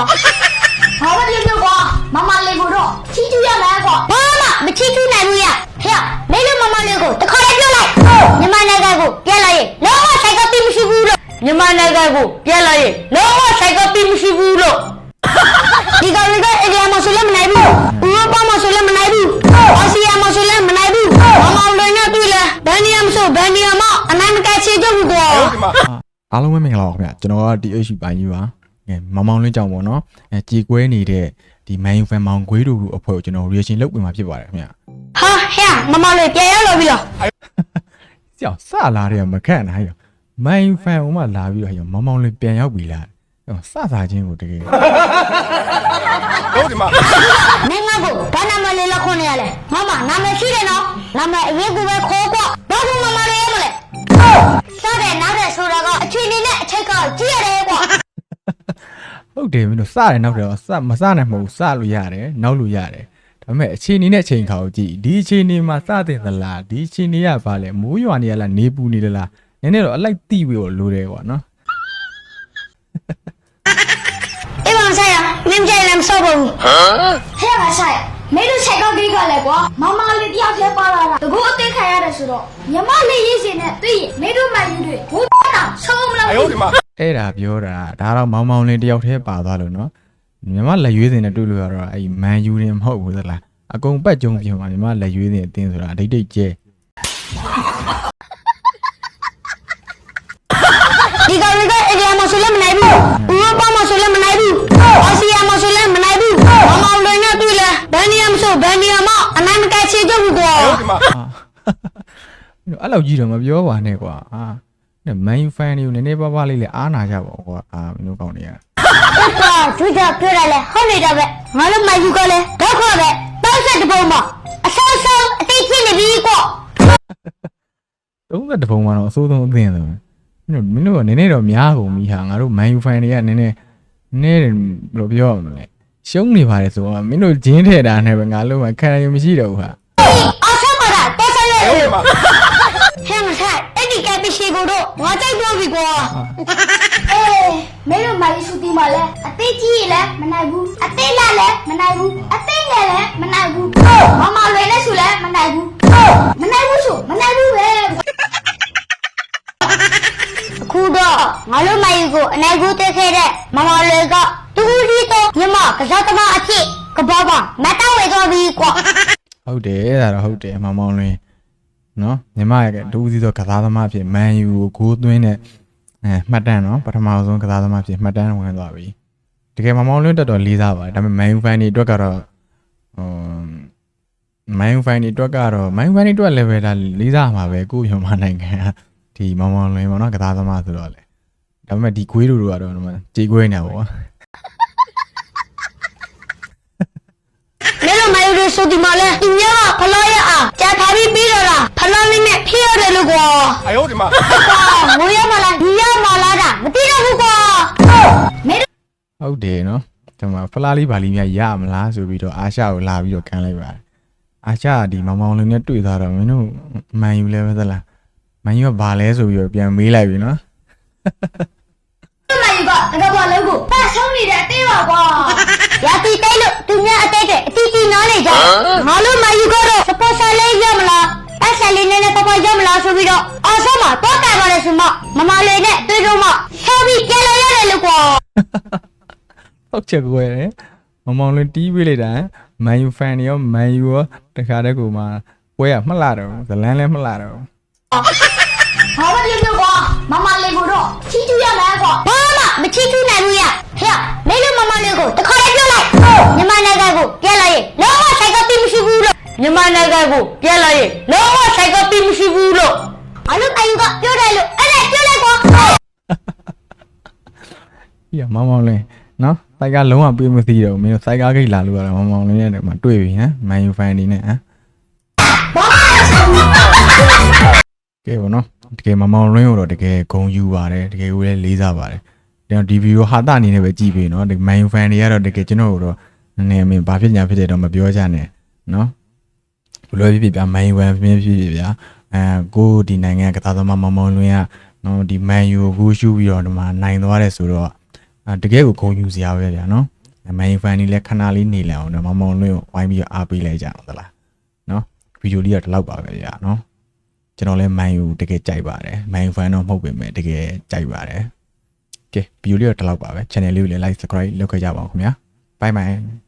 ဘာမှပြောပြောကွာမမလေးကိုတော့ချီးကျူးရမယ်ကွာဘာမှမချီးကျူးနိုင်ဘူးရဟဲ့မင်းတို့မမလေးကိုတခါလေးပြောလိုက်မြန်မာနိုင်ငံကိုပြန်လာရင်လောကဆိုင်ကတိမရှိဘူးလို့မြန်မာနိုင်ငံကိုပြန်လာရင်လောကဆိုင်ကတိမရှိဘူးလို့ဒီကောင်တွေကအေရီယာမှာဆိုလည်းမနိုင်ဘူးဥရောပမှာဆိုလည်းမနိုင်ဘူးအာဆီယံမှာဆိုလည်းမနိုင်ဘူးမမောင်လွင်နဲ့တွေ့လဲဘန်နီယမ်ဆိုဘန်နီယမ်မအနိုင်မကချေကြဘူးကွာအားလုံးပဲမင်္ဂလာပါခင်ဗျာကျွန်တော်က DH ပိုင်းကြီးပါငယ် မောင်မောင်လင်းကြောင်ပေါ့နော်အဲကြေကွဲနေတဲ့ဒီ Man U fan မောင်ခွေးတို့တို့အဖွဲ့ကိုကျွန်တော် reaction လုပ်ပေးမှာဖြစ်ပါတယ်ခင်ဗျာဟာဟဲ့မမလေးပြန်ရောက်လာပြီလားကြောက်စလာတဲ့မခန့်နိုင်ရော Man U fan ဟိုမှလာပြီးတော့ဟောမောင်မောင်လင်းပြန်ရောက်ပြီလားဟောစစားချင်းကိုတကယ်မင်းငါ့ကိုဘာနာမလေးလောက်ခွန်နေရလဲမမနာမည်ရှိတယ်နော်နာမည်အရင်ကပဲခေါ်ကွာဘာလို့မမလေးရမလဲစားတယ်နားတယ်ဆိုတာကအချိန်နေနဲ့အချိန်ကကြည့်ရတယ်ကွာ ဟုတ်တယ်မင်းတို့စတယ်နောက်တော့စမစနိုင်မဟုတ်ဘူးစလို့ရတယ်နောက်လို့ရတယ်ဒါပေမဲ့အချိန်နေနဲ့အချိန်ခါကိုကြည့်ဒီအချိန်နေမှာစတဲ့သလားဒီအချိန်နေရပါလဲမိုးရွာနေရလားနေပူနေသလားနည်းနည်းတော့အလိုက်တိပြီးတော့လိုတယ်ကွာနော်အေးပါဆိုင်ရမင်းကြိုင်လည်းမစောက်ပါဘူးဟမ်ဟဲ့ပါဆိုင်ရမင်းတို့ဆိုင်ကောက်ကိတ်ကလည်းကွာမမလေးတယောက်တည်းပါလာတာတကူအသိခံရတယ်ဆိုတော့ညီမလေးရေးစင်နဲ့တွေ့ရင်မင်းတို့မှယူတွေဘိုးတောင်ဆုံးမလားဘူး အဲ့ဒါပြောတာဒါတော့မောင်မောင်လေးတယောက်တည်းပါသွားလို့နော်မြမလက်ရွေးစင်နဲ့တွေ့လို့ရတော့အဲ့မန်ယူရင်မဟုတ်ဘူးသလားအကုန်ပတ်ကြုံပြင်မှာမြမလက်ရွေးစင်အတင်းဆိုတာအဓိတ်တိတ်ကျဲဒီကောင်တွေကအေရီယာမှာဆိုလည်းမနိုင်ဘူးဥရောပမှာဆိုလည်းမနိုင်ဘူးအာဆီယံမှာဆိုလည်းမနိုင်ဘူးမမောင်လွင်နဲ့တွေ့လဲဘန်နီယမ်ဆိုဘန်နီယမ်မအနိုင်မကချေကြဘူးကွာဟာအဲ့လောက်ကြီးတော့မပြောပါနဲ့ကွာဟာ မန်ယူဖန်တွေကိုနည်းနည်းပါးပါးလေးလည်းအားနာကြပါဦးကွာအာမင်းတို့ကောင်းနေရဟုတ်ကွာသူကြပြောတယ်လေဟုတ်နေတာပဲငါတို့မယူကလည်းတော့ခေါ်ပဲတောက်ဆက်တပုံမှာအဆောက်ဆောက်အသိချင်းနေပြီကွာ30ပုံမှတော့အစိုးဆုံးအသင်းဆုံးမင်းတို့မင်းတို့ကနည်းနည်းတော့များကုန်ပြီဟာငါတို့မန်ယူဖန်တွေကနည်းနည်းနည်းတယ်ဘယ်လိုပြောရမလဲရှုံးနေပါတယ်ဆိုတော့မင်းတို့ဂျင်းထဲတာနဲ့ပဲငါလုံးဝခံရမရှိတော့ဘူးဟာအဆောက်ပါတာတက်ဆက်ရဲ့ဟဲ့မဆိုင်အဲ့ဒီ ကပရှိကိုတော့ငါကြိုက်တော့ပြီကွာအေးမင်းတို့မိုင်းစုတီမှာလဲအသိကြီးလဲမနိုင်ဘူးအသိလာလဲမနိုင်ဘူးအသိငယ်လဲမနိုင်ဘူးမမလွယ်လဲဆိုလဲမနိုင်ဘူးမနိုင်ဘူးဆိုမနိုင်ဘူးပဲအခုတော့ငါတို့မိုင်းကိုအနိုင်ကိုတက်ခဲ့တဲ့မမလွယ်ကတူလီတော့မြမကစားသမားအဖြစ်ကဘောပါမတောက်ဝဲတော့ပြီကွာဟုတ်တယ်အဲ့ဒါတော့ဟုတ်တယ်မောင်မောင်လင်း နော်ညီမရဲ့ဒူးစီဆိုကစားသမားဖြစ်မန်ယူကိုဂိုးသွင်းတဲ့အဲမှတ်တမ်းနော်ပထမဆုံးကစားသမားဖြစ်မှတ်တမ်းဝင်သွားပြီတကယ်မောင်မောင်လင်းတက်တော်လေးစားပါတယ်ဒါပေမဲ့မန်ယူဖန်တွေအတွက်ကတော့ဟိုမန်ယူဖန်တွေအတွက်ကတော့မန်ယူဖန်တွေအတွက်လည်းပဲဒါလေးစားမှာပဲကိုမြန်မာနိုင်ငံကဒီမောင်မောင်လင်းပေါ့နော်ကစားသမားဆိုတော့လေဒါပေမဲ့ဒီခွေးတို့ကတော့ဒီမှာကြေခွေးနေပါဘောမင်းတို့မယူရဆိုဒီမှာလဲဒီညကဖလားရအောင်ကြာထားပြီးပြီးတော့လား ဖလားလေးနဲ့ဖြည့်ရတယ်လို့ကွာ 哎呦我的妈！ ကွာငိုရမလားဒီရမလားတာမသိတော့ဘူးကွာမင်းတို့ ဟုတ်တယ်နော်ဒီမှာဖလားလေးပါလီများရမလားဆိုပြီးတော့အာရှကိုလာပြီးတော့ခံလိုက်ပါတယ်အာရှကဒီမောင်မောင်လေးနဲ့တွေ့သွားတော့မင်းတို့မန်ယူလဲပဲသလားမန်ယူကဘာလဲဆိုပြီးတော့ပြန်မေးလိုက်ပြီနော် မယူကတကဘာလုံးကိုပတ်ဆုံးနေတဲ့အသေးပါကွာရတီတိတ်လို့သူများအတိတ်တဲ့အတီးတီး ီ မှမမလေးနဲ့တွေ့တော့မှဆက်ပြီးပြန်လာရတယ်လို့ကွာဟုတ်ချက်ကွယ်တယ်မောင်မောင်လေးတီးပေးလိုက်တာမန်ယူဖန်တွေရောမန်ယူရောတခါတည်းကိုမှပွဲရမှတ်လာတော့ဇလန်းလဲမှတ်လာတော့ဘာမပြောပြောကွာမမလေးကိုတော့ချီးကျူးရမယ်ကွာဘာမှမချီးကျူးနိုင်ဘူးရဟဲ့မင်းတို့မမလေးကိုတခါလေးပြောလိုက်မြန်မာနိုင်ငံကိုပြန်လာရင်လောကဆိုင်ကတိမရှိဘူးလို့မြန်မာနိုင်ငံကိုပြန်လာရင်လောကဆိုင်ကတိမရှိဘူးလို့ အလုံးအယူကပြောတယ်လို့အဲ့ဒါပြောလိုက်ကွာပြမောင်မောင်လေးနော်စိုက်ကလုံးဝပြေးမသိတော့ဘူးမင်းတို့စိုက်ကားဂိတ်လာလို့ရတော့မောင်မောင်လေးနဲ့မှတွေ့ပြီဟမ်မန်ယူဖန်တွေနဲ့ဟမ်ကဲပေါ့နော်တကယ်မမောင်ရင်းကိုတော့တကယ်ဂုံယူပါတယ်တကယ်ကိုလည်းလေးစားပါတယ်ကျွန်တော်ဒီဗီဒီယိုဟာတာအနေနဲ့ပဲကြည့်ပြီနော်ဒီမန်ယူဖန်တွေကတော့တကယ်ကျွန်တော်တို့တော့နည်းနည်းမင်းဘာဖြစ်ညာဖြစ်တယ်တော့မပြောကြနဲ့နော်ဘယ်လိုဖြစ်ဖြစ်ဗျာမန်ယူဖန်ဖြစ်ဖြစ်ဖြစ်ဗျာ အဲကိုဒီနိုင်ငံကစားသမားမောင်မောင်လွင်ကနော်ဒီမန်ယူကိုဂူးရှူပြီးတော့ဒီမှာနိုင်သွားတယ်ဆိုတော့အာတကယ်ကိုဂုဏ်ယူစရာပဲဗျာနော်မန်ယူဖန်နေလဲခဏလေးနေလဲအောင်နော်မောင်မောင်လွင့်ကိုဝိုင်းပြီးတော့အားပေးလိုက်ကြအောင်သလားနော်ဗီဒီယိုလေးကဒီလောက်ပါပဲဗျာနော်ကျွန်တော်လဲမန်ယူတကယ်ကြိုက်ပါတယ်မန်ယူဖန်တော့မဟုတ်ပေမဲ့တကယ်ကြိုက်ပါတယ်ကဲဗီဒီယိုလေးကဒီလောက်ပါပဲ channel လေးကိုလည်း like subscribe လုပ်ခဲ့ကြပါဦးခင်ဗျာ bye bye